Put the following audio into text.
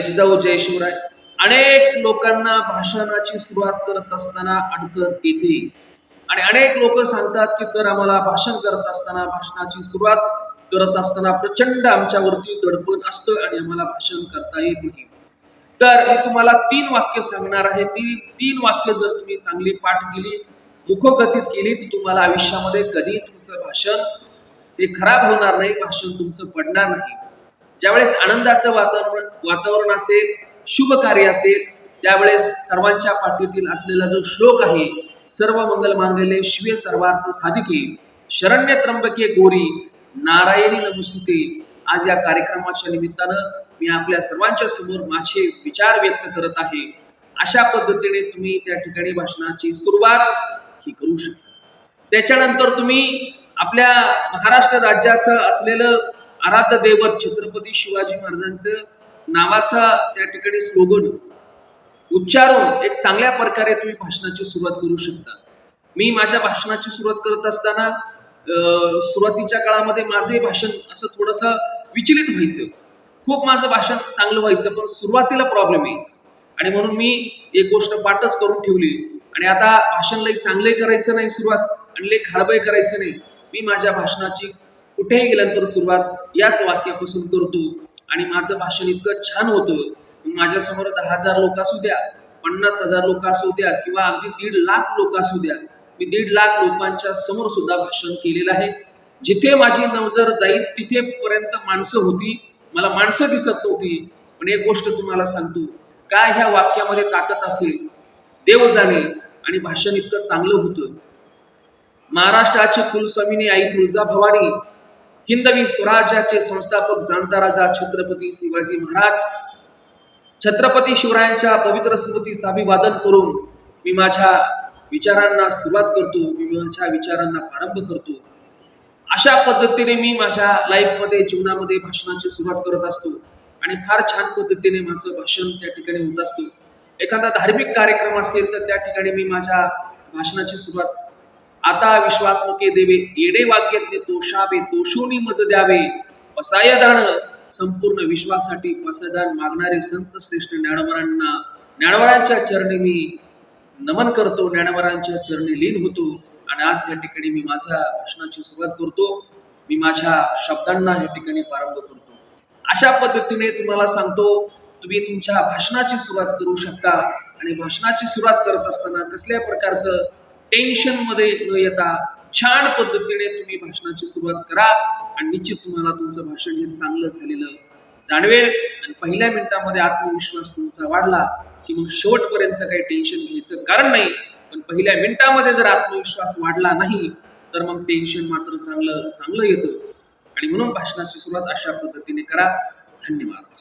जिजाऊ हो, जय शिवराय. अनेक लोकांना भाषणाची सुरुवात करत असताना अडचण येते. आणि अनेक लोक सांगतात की सर आम्हाला भाषण करत असताना भाषणाची सुरुवात करत असताना प्रचंड आमच्यावरती दडपण असतं आणि आम्हाला भाषण करता येत नाही. तर मी तुम्हाला तीन वाक्य सांगणार आहे. ती तीन वाक्य जर तुम्ही चांगली पाठ केली मुखोगतीत केली तर तुम्हाला आयुष्यामध्ये कधी तुमचं भाषण हे खराब होणार नाही भाषण तुमचं पडणार नाही. ज्यावेळेस आनंदाचं वातावरण वातावरण असेल शुभ कार्य असेल त्यावेळेस सर्वांच्या पाठीतील असलेला जो श्लोक आहे सर्व मंगल मांगले शिवे सर्वार्थ साधिके. शरण्य त्र्यंबके गोरी नारायणी नमस्ते. आज या कार्यक्रमाच्या निमित्तानं मी आपल्या सर्वांच्या समोर माझे विचार व्यक्त करत आहे. अशा पद्धतीने तुम्ही त्या ठिकाणी भाषणाची सुरुवात ही करू शकता. त्याच्यानंतर तुम्ही आपल्या महाराष्ट्र राज्याचं असलेलं आराध्य दैवत छत्रपती शिवाजी महाराजांचं नावाचा त्या ठिकाणी स्लोगन उच्चारून एक चांगल्या प्रकारे तुम्ही भाषणाची सुरुवात करू शकता. मी माझ्या भाषणाची सुरुवात करत असताना सुरुवातीच्या काळामध्ये माझे भाषण असं थोडंसं विचलित व्हायचं. खूप माझं भाषण चांगलं व्हायचं पण सुरुवातीला प्रॉब्लेम यायचा. आणि म्हणून मी एक गोष्ट पाठच करून ठेवली. आणि आता भाषण लई चांगले करायचं नाही सुरुवात आणि लई खारबाई करायचं नाही. मी माझ्या भाषणाची कुठेही गेल्यानंतर सुरुवात याच वाक्यापासून करतो. आणि माझं भाषण इतकं छान होतं. माझ्यासमोर दहा हजार लोक असू द्या पन्नास हजार लोक असू द्या किंवा अगदी दीड लाख लोक असू द्या मी दीड लाख लोकांच्या समोर सुद्धा भाषण केलेलं आहे. जिथे माझी नजर जाईल तिथेपर्यंत माणसं होती. मला माणसं दिसत नव्हती. पण एक गोष्ट तुम्हाला सांगतो काय ह्या वाक्यामध्ये ताकद असेल? देव जाणे आणि भाषण इतकं चांगलं होतं. महाराष्ट्राची कुलस्वामिनी आई तुळजा भवानी हिंदवी स्वराज्याचे संस्थापक जाणता राजा छत्रपती शिवाजी महाराज. छत्रपती शिवरायांच्या पवित्र स्मृतीस अभिवादन करून मी माझ्या विचारांना सुरुवात करतो मी माझ्या विचारांना प्रारंभ करतो. अशा पद्धतीने मी माझ्या लाईफमध्ये जीवनामध्ये भाषणाची सुरुवात करत असतो आणि फार छान पद्धतीने माझं भाषण त्या ठिकाणी होत असतो. एखादा धार्मिक कार्यक्रम असेल तर त्या ठिकाणी मी माझ्या भाषणाची सुरुवात आता विश्वात्मके देवे येडे वाक्यातले दोषावे दोषोनी मज द्यावे. पसायदान संपूर्ण विश्वासाठी पसायदान मागणारे संत श्रेष्ठ ज्ञानवरांना. ज्ञानवरांच्या चरणी मी नमन करतो ज्ञानवरांच्या चरणी लीन होतो. आणि आज या ठिकाणी मी माझ्या भाषणाची सुरुवात करतो. मी माझ्या शब्दांना या ठिकाणी प्रारंभ करतो. अशा पद्धतीने तुम्हाला सांगतो तुम्ही तुमच्या भाषणाची सुरुवात करू शकता. आणि भाषणाची सुरुवात करत असताना कसल्या प्रकारचं टेन्शनमध्ये न येता छान पद्धतीने तुम्ही भाषणाची सुरुवात करा. आणि निश्चित तुम्हाला तुमचं भाषण हे चांगलं झालेलं जाणवेल. आणि पहिल्या मिनिटामध्ये आत्मविश्वास तुमचा वाढला की मग शेवटपर्यंत काही टेन्शन घ्यायचं कारण नाही. पण पहिल्या मिनिटामध्ये जर आत्मविश्वास वाढला नाही तर मग टेन्शन मात्र चांगलं चांगलं येतं. आणि म्हणून भाषणाची सुरुवात अशा पद्धतीने करा. धन्यवाद.